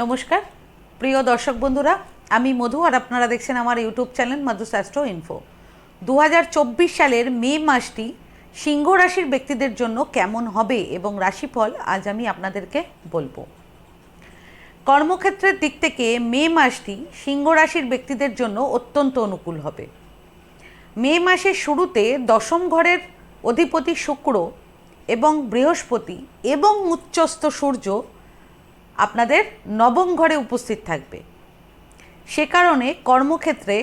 নমস্কার। প্রিয় দর্শক বন্ধুরা, আমি মধু আর আপনারা দেখছেন আমার ইউটিউব চ্যানেল মধু শাস্ত্র ইনফো দু হাজার চব্বিশ সালের মে মাসটি সিংহ রাশির ব্যক্তিদের জন্য কেমন হবে এবং রাশিফল আজ আমি আপনাদেরকে বলব। কর্মক্ষেত্রের দিক থেকে মে মাসটি সিংহ রাশির ব্যক্তিদের জন্য অত্যন্ত অনুকূল হবে। মে মাসের শুরুতে দশম ঘরের অধিপতি শুক্র এবং বৃহস্পতি এবং উচ্চস্থ সূর্য আপনাদের নবম ঘরে উপস্থিত থাকবে। সে কারণে কর্মক্ষেত্রে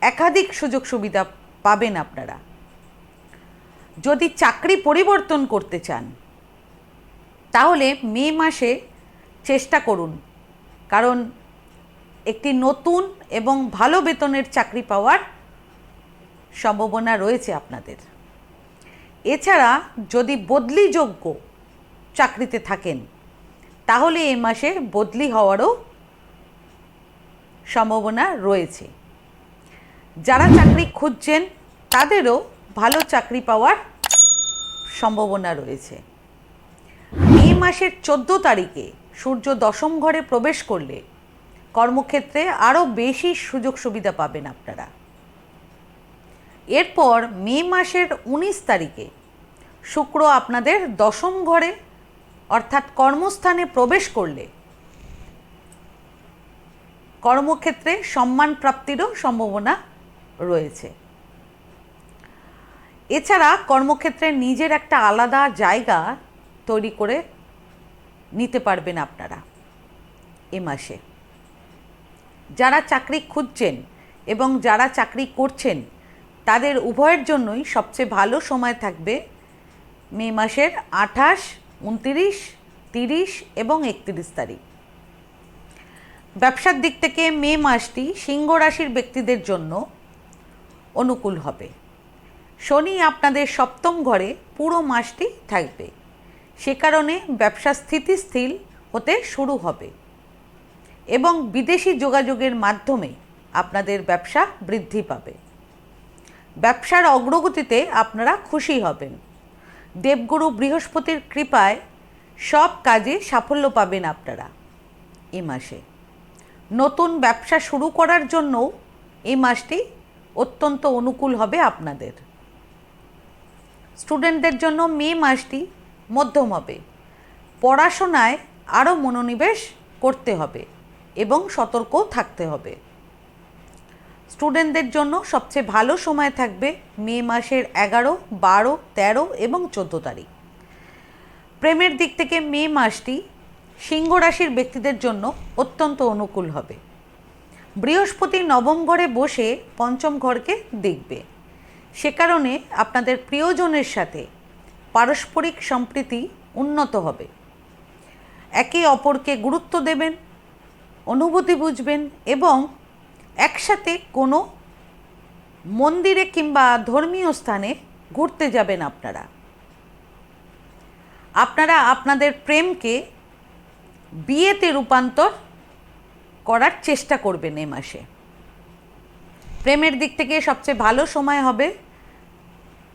একাধিক সুযোগ সুবিধা পাবেন আপনারা। যদি চাকরি পরিবর্তন করতে চান, তাহলে মে মাসে চেষ্টা করুন। কারণ একটি নতুন এবং ভালো বেতনের চাকরি পাওয়ার সম্ভাবনা রয়েছে আপনাদের। এছাড়া যদি বদলিযোগ্য চাকরিতে থাকেন তাহলে এ মাসে বদলি হওয়ারও সম্ভাবনা রয়েছে। যারা চাকরি খুঁজছেন, তাদেরও ভালো চাকরি পাওয়ার সম্ভাবনা রয়েছে। মে মাসের চোদ্দ তারিখে সূর্য দশম ঘরে প্রবেশ করলে কর্মক্ষেত্রে আরও বেশি সুযোগ সুবিধা পাবেন আপনারা। এরপর মে মাসের উনিশ তারিখে শুক্র আপনাদের দশম ঘরে অর্থাৎ কর্মস্থানে প্রবেশ করলে কর্মক্ষেত্রে সম্মান প্রাপ্তিরও সম্ভাবনা রয়েছে। এছাড়া কর্মক্ষেত্রে নিজের একটা আলাদা জায়গা তৈরি করে নিতে পারবেন আপনারা এ মাসে। যারা চাকরি খুঁজছেন এবং যারা চাকরি করছেন, তাদের উভয়ের জন্যই সবচেয়ে ভালো সময় থাকবে মে মাসের আঠাশ উনতিরিশ, তিরিশ এবং একত্রিশ তারিখ। ব্যবসার দিক থেকে মে মাসটি সিংহ রাশির ব্যক্তিদের জন্য অনুকূল হবে। শনি আপনাদের সপ্তম ঘরে পুরো মাসটি থাকবে। সে কারণে ব্যবসা স্থিতিশীল হতে শুরু হবে এবং বিদেশি যোগাযোগের মাধ্যমে আপনাদের ব্যবসা বৃদ্ধি পাবে। ব্যবসার অগ্রগতিতে আপনারা খুশি হবেন। দেবগুরু বৃহস্পতির কৃপায় সব কাজে সাফল্য পাবেন আপনারা এ মাসে। নতুন ব্যবসা শুরু করার জন্যও এই মাসটি অত্যন্ত অনুকূল হবে আপনাদের। স্টুডেন্টদের জন্য মে মাসটি মধ্যম হবে। পড়াশোনায় আরও মনোনিবেশ করতে হবে এবং সতর্কও থাকতে হবে। স্টুডেন্টদের জন্য সবচেয়ে ভালো সময় থাকবে মে মাসের এগারো, বারো, তেরো এবং চোদ্দ তারিখ। প্রেমের দিক থেকে মে মাসটি সিংহ রাশির ব্যক্তিদের জন্য অত্যন্ত অনুকূল হবে। বৃহস্পতি নবম ঘরে বসে পঞ্চম ঘরকে দেখবে। সে কারণে আপনাদের প্রিয়জনের সাথে পারস্পরিক সম্প্রীতি উন্নত হবে। একে অপরকে গুরুত্ব দেবেন, অনুভূতি বুঝবেন এবং একসাথে কোনো মন্দিরে কিংবা ধর্মীয় স্থানে ঘুরতে যাবেন আপনারা। আপনারা আপনাদের প্রেমকে বিয়েতে রূপান্তর করার চেষ্টা করবেন এ মাসে। প্রেমের দিক থেকে সবচেয়ে ভালো সময় হবে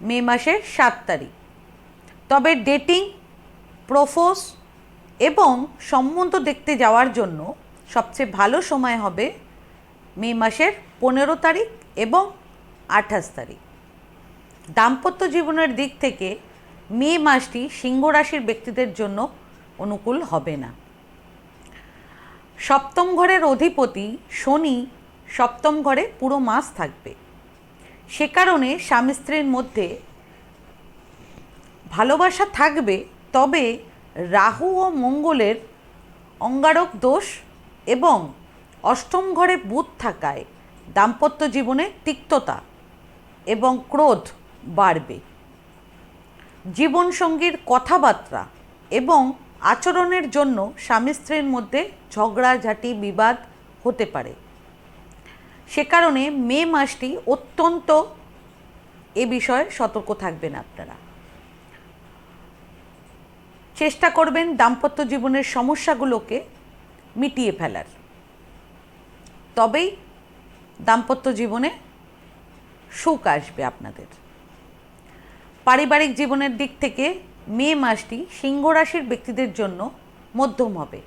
মে মাসের সাত তারিখ। তবে ডেটিং প্রোফোস এবং সম্বন্ধ দেখতে যাওয়ার জন্য সবচেয়ে ভালো সময় হবে মে মাসের পনেরো তারিখ এবং আঠাশ তারিখ। দাম্পত্য জীবনের দিক থেকে মে মাসটি সিংহ রাশির ব্যক্তিদের জন্য অনুকূল হবে না। সপ্তম ঘরের অধিপতি শনি সপ্তম ঘরে পুরো মাস থাকবে। সে কারণে স্বামী স্ত্রীর মধ্যে ভালোবাসা থাকবে, তবে রাহু ও মঙ্গলের অঙ্গারক দোষ এবং অষ্টম ঘরে বুধ থাকায় দাম্পত্য জীবনে তিক্ততা এবং ক্রোধ বাড়বে। জীবনসঙ্গীর কথাবার্তা এবং আচরণের জন্য স্বামী স্ত্রীর মধ্যে ঝগড়াঝাটি, বিবাদ হতে পারে। সে কারণে মে মাসটি অত্যন্ত এ বিষয়ে সতর্ক থাকবেন আপনারা। চেষ্টা করবেন দাম্পত্য জীবনের সমস্যাগুলোকে মিটিয়ে ফেলার। তবেই দাম্পত্য জীবনে সুখ আসবে আপনাদের। পারিবারিক জীবনের দিক থেকে মে মাসটি সিংহ রাশির ব্যক্তিদের জন্য মধ্যম হবে।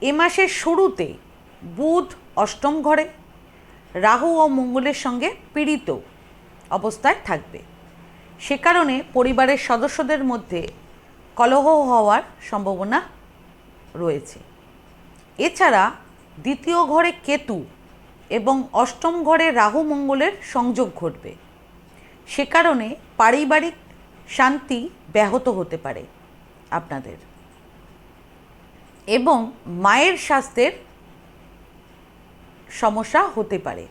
এ মাসের শুরুতে বুধ অষ্টম ঘরে, রাহু ও মঙ্গলের সঙ্গে পীড়িত অবস্থায় থাকবে। সে কারণে পরিবারের সদস্যদের মধ্যে কলহ হওয়ার সম্ভাবনা রয়েছে। এছাড়া দ্বিতীয় ঘরে কেতু এবং অষ্টম ঘরে রাহু মঙ্গলের সংযোগ ঘটবে। সে কারণে পারিবারিক শান্তি ব্যাহত হতে পারে আপনাদের। এবং মায়ের স্বাস্থ্যের সমস্যা হতে পারে।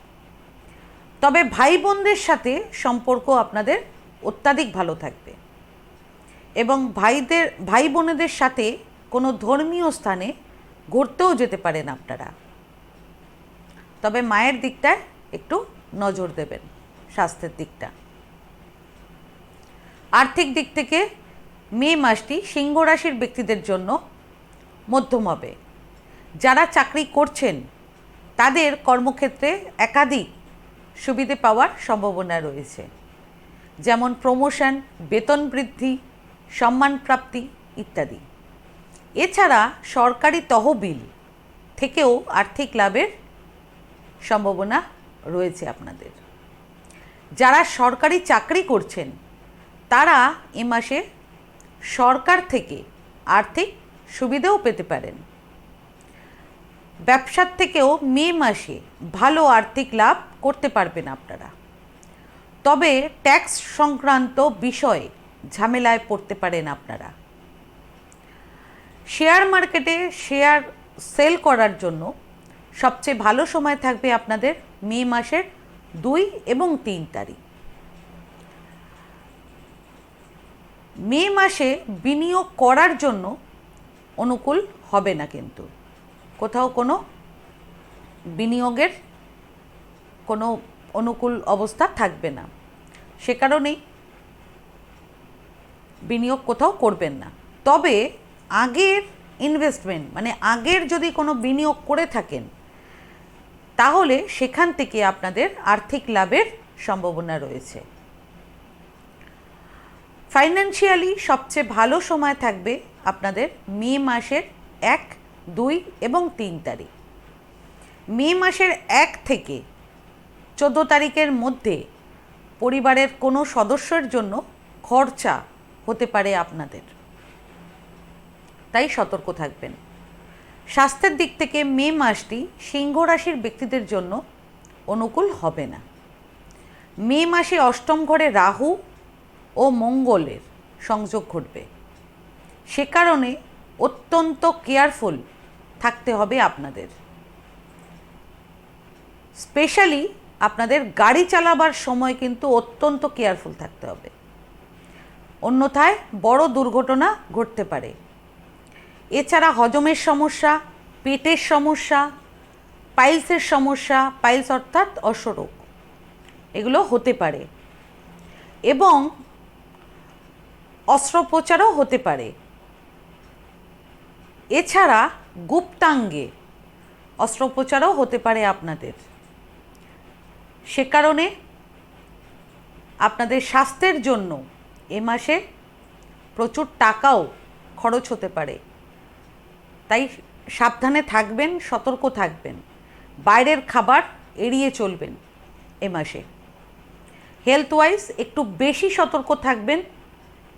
তবে ভাই বোনদের সাথে সম্পর্ক আপনাদের অত্যাধিক ভালো থাকবে। এবং ভাইদের ভাই বোনেদের সাথে কোনো ধর্মীয় স্থানে ঘুরতেও যেতে পারেন আপনারা। তবে মায়ের দিকটায় একটু নজর দেবেন, স্বাস্থ্যের দিকটা। আর্থিক দিক থেকে মে মাসটি সিংহ রাশির ব্যক্তিদের জন্য মধ্যম হবে। যারা চাকরি করছেন, তাদের কর্মক্ষেত্রে একাধিক সুবিধে পাওয়ার সম্ভাবনা রয়েছে। যেমন প্রমোশন, বেতন বৃদ্ধি সম্মান প্রাপ্তি ইত্যাদি। এছাড়া সরকারি তহবিল থেকেও আর্থিক লাভের সম্ভাবনা রয়েছে আপনাদের। যারা সরকারি চাকরি করছেন, তারা এ মাসে সরকার থেকে আর্থিক সুবিধাও পেতে পারেন। ব্যবসার থেকেও মে মাসে ভালো আর্থিক লাভ করতে পারবেন আপনারা। তবে ট্যাক্স সংক্রান্ত বিষয়ে ঝামেলায় পড়তে পারেন আপনারা। শেয়ার মার্কেটে শেয়ার সেল করার জন্য সবচেয়ে ভালো সময় থাকবে আপনাদের মে মাসের দুই এবং তিন তারিখ। মে মাসে বিনিয়োগ করার জন্য অনুকূল হবে না কিন্তু। কোথাও কোনো বিনিয়োগের কোনো অনুকূল অবস্থা থাকবে না। সে কারণেই বিনিয়োগ কোথাও করবেন না। তবে আগের ইনভেস্টমেন্ট মানে আগের যদি কোনো বিনিয়োগ করে থাকেন, তাহলে সেখান থেকে আপনাদের আর্থিক লাভের সম্ভাবনা রয়েছে। ফাইন্যান্সিয়ালি সবচেয়ে ভালো সময় থাকবে আপনাদের মে মাসের এক, দুই এবং তিন তারিখ। মে মাসের এক থেকে চোদ্দ তারিখের মধ্যে পরিবারের কোনো সদস্যের জন্য খরচা হতে পারে আপনাদের। তাই সতর্ক থাকবেন। স্বাস্থ্যের দিক থেকে মে মাসটি সিংহ রাশির ব্যক্তিদের জন্য অনুকূল হবে না। মে মাসে অষ্টম ঘরে রাহু ও মঙ্গলের সংযোগ ঘটবে। সে কারণে অত্যন্ত কেয়ারফুল থাকতে হবে আপনাদের। স্পেশালি আপনাদের গাড়ি চালাবার সময় কিন্তু অত্যন্ত কেয়ারফুল থাকতে হবে। অন্যথায় বড় দুর্ঘটনা ঘটতে পারে। এছাড়া হজমের সমস্যা, পেটের সমস্যা, পাইলসের সমস্যা, পাইলস অর্থাৎ অশ্বরোগ এগুলো হতে পারে। এবং অস্ত্রোপচারও হতে পারে। এছাড়া গুপ্তাঙ্গে অস্ত্রোপচারও হতে পারে আপনাদের। সে কারণে আপনাদের স্বাস্থ্যের জন্য এ মাসে প্রচুর টাকাও খরচ হতে পারে। তাই সাবধানে থাকবেন, সতর্ক থাকবেন। বাইরের খাবার এড়িয়ে চলবেন এ মাসে। হেলথ ওয়াইজ একটু বেশি সতর্ক থাকবেন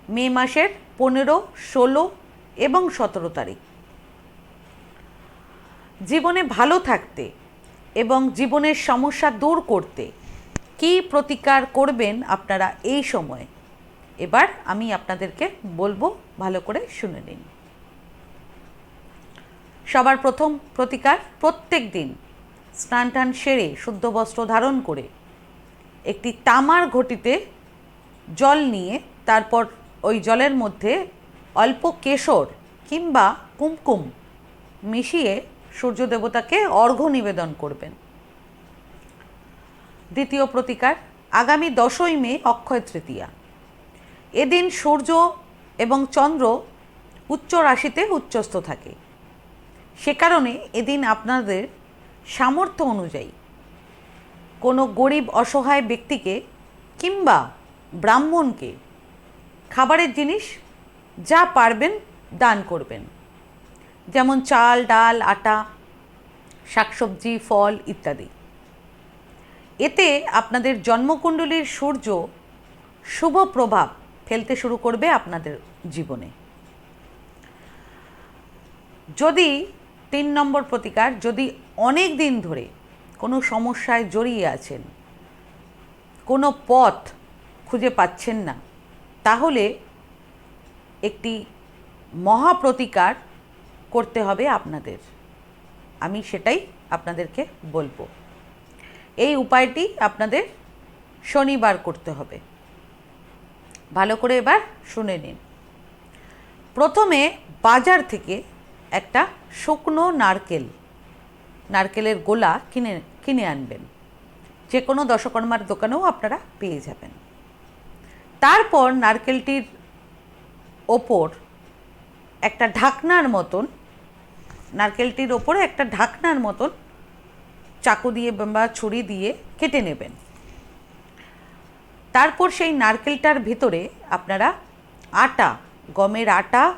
মে মাসের পনেরো, ষোলো এবং সতেরো তারিখ। জীবনে ভালো থাকতে এবং জীবনের সমস্যা দূর করতে কী প্রতিকার করবেন আপনারা এই সময়ে? এবার আমি আপনাদেরকে বলব ভালো করে শুনে নিন। সবার প্রথম প্রতিকার প্রত্যেক দিন। স্নান টান সেরে শুদ্ধ বস্ত্র ধারণ করে একটি তামার ঘটিতে জল নিয়ে তারপর ওই জলের মধ্যে অল্প কেশর কিংবা কুমকুম মিশিয়ে সূর্য দেবতাকে অর্ঘ্য নিবেদন করবেন। দ্বিতীয় প্রতিকার, আগামী দশই মে, অক্ষয় তৃতীয়া। এদিন সূর্য এবং চন্দ্র উচ্চ রাশিতে উচ্চস্থ থাকে। সে কারণে এদিন আপনাদের সামর্থ্য অনুযায়ী কোনো গরিব অসহায় ব্যক্তিকে কিংবা ব্রাহ্মণকে খাবারের জিনিস যা পারবেন দান করবেন। যেমন চাল, ডাল, আটা, শাকসবজি, ফল ইত্যাদি। এতে আপনাদের জন্মকুণ্ডলীর সূর্য শুভ প্রভাব ফেলতে শুরু করবে আপনাদের জীবনে। যদি তিন নম্বর প্রতিকার, যদি অনেক দিন ধরে কোনো সমস্যায় জড়িয়ে আছেন, কোনো পথ খুঁজে পাচ্ছেন না, তাহলে একটি মহা প্রতিকার করতে হবে আপনাদের। আমি সেটাই আপনাদেরকে বলব। এই উপায়টি আপনাদের শনিবার করতে হবে। ভালো করে এবার শুনে নিন। প্রথমে বাজার থেকে একটা শুকনো নারকেল, নারকেলের গোলা কিনে কিনে আনবেন। যে কোনো দশকর্মার দোকানেও আপনারা পেয়ে যাবেন। তারপর নারকেলটির ওপর একটা ঢাকনার মতন, নারকেলটির ওপরে একটা ঢাকনার মতন চাকু দিয়ে বা ছুরি দিয়ে কেটে নেবেন। তারপর সেই নারকেলটার ভিতরে আপনারা আটা, গমের আটা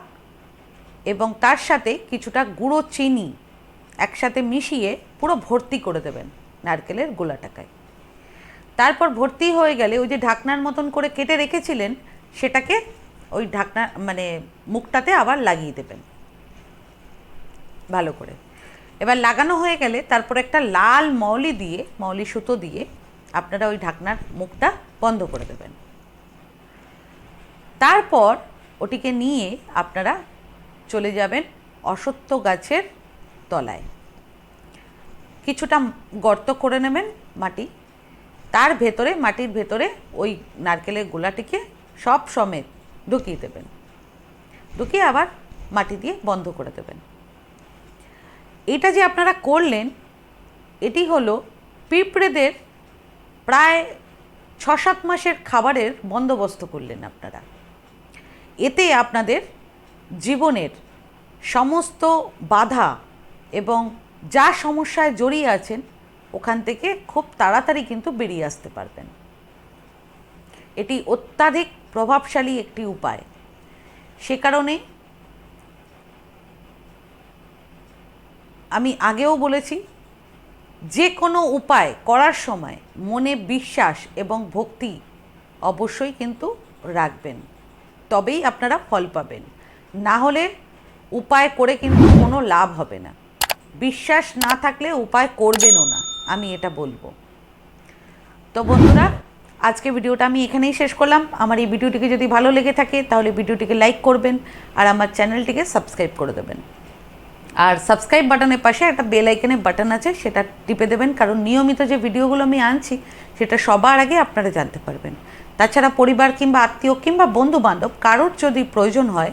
এবং তার সাথে কিছুটা গুঁড়ো চিনি একসাথে মিশিয়ে পুরো ভর্তি করে দেবেন নারকেলের গোলাটাকায়। তারপর ভর্তি হয়ে গেলে ওই যে ঢাকনার মতন করে কেটে রেখেছিলেন, সেটাকে ওই ঢাকনা মানে মুখটাতে আবার লাগিয়ে দেবেন। ভালো করে। এবার লাগানো হয়ে গেলে তারপর একটা লাল মৌলি দিয়ে, মৌলি সুতো দিয়ে আপনারা ওই ঢাকনার মুখটা বন্ধ করে দেবেন। তারপর ওটিকে নিয়ে আপনারা চলে যাবেন অসত্য গাছের তলায়। কিছুটা গর্ত করে নেবেন মাটি। তার ভেতরে, মাটির ভেতরে ওই নারকেলের গোলাটিকে সব সমেত ঢুকিয়ে দেবেন। ঢুকিয়ে আবার মাটি দিয়ে বন্ধ করে দেবেন। এটা যে আপনারা করলেন, এটি হলো পিঁপড়েদের প্রায় ছ সাত মাসের খাবারের বন্দোবস্ত করলেন আপনারা। এতে আপনাদের জীবনের সমস্ত বাধা এবং যা সমস্যায় জড়িয়ে আছেন, ওখান থেকে খুব তাড়াতাড়ি কিন্তু বেরিয়ে আসতে পারবেন। এটি অত্যাধিক প্রভাবশালী একটি উপায়। সে কারণে আমি আগেও বলেছি, যে কোনো উপায় করার সময় মনে বিশ্বাস এবং ভক্তি অবশ্যই কিন্তু রাখবেন। তবেই আপনারা ফল পাবেন। না হলে উপায় করে কিন্তু কোনো লাভ হবে না। বিশ্বাস না থাকলে উপায় করবেনও না, আমি এটা বলব। তো বন্ধুরা, আজকে ভিডিওটা আমি এখানেই শেষ করলাম। আমার এই ভিডিওটিকে যদি ভালো লেগে থাকে, তাহলে ভিডিওটিকে লাইক করবেন আর আমার চ্যানেলটিকে সাবস্ক্রাইব করে দেবেন। আর সাবস্ক্রাইব বাটনের পাশে একটা বেল আইকনের বাটন আছে, সেটা টিপে দেবেন, কারণ নিয়মিত যে ভিডিওগুলো আমি আনছি, সেটা সবার আগে আপনারা জানতে পারবেন। তাছাড়া পরিবার কিংবা আত্মীয় কিংবা বন্ধু বান্ধব কারোর যদি প্রয়োজন হয়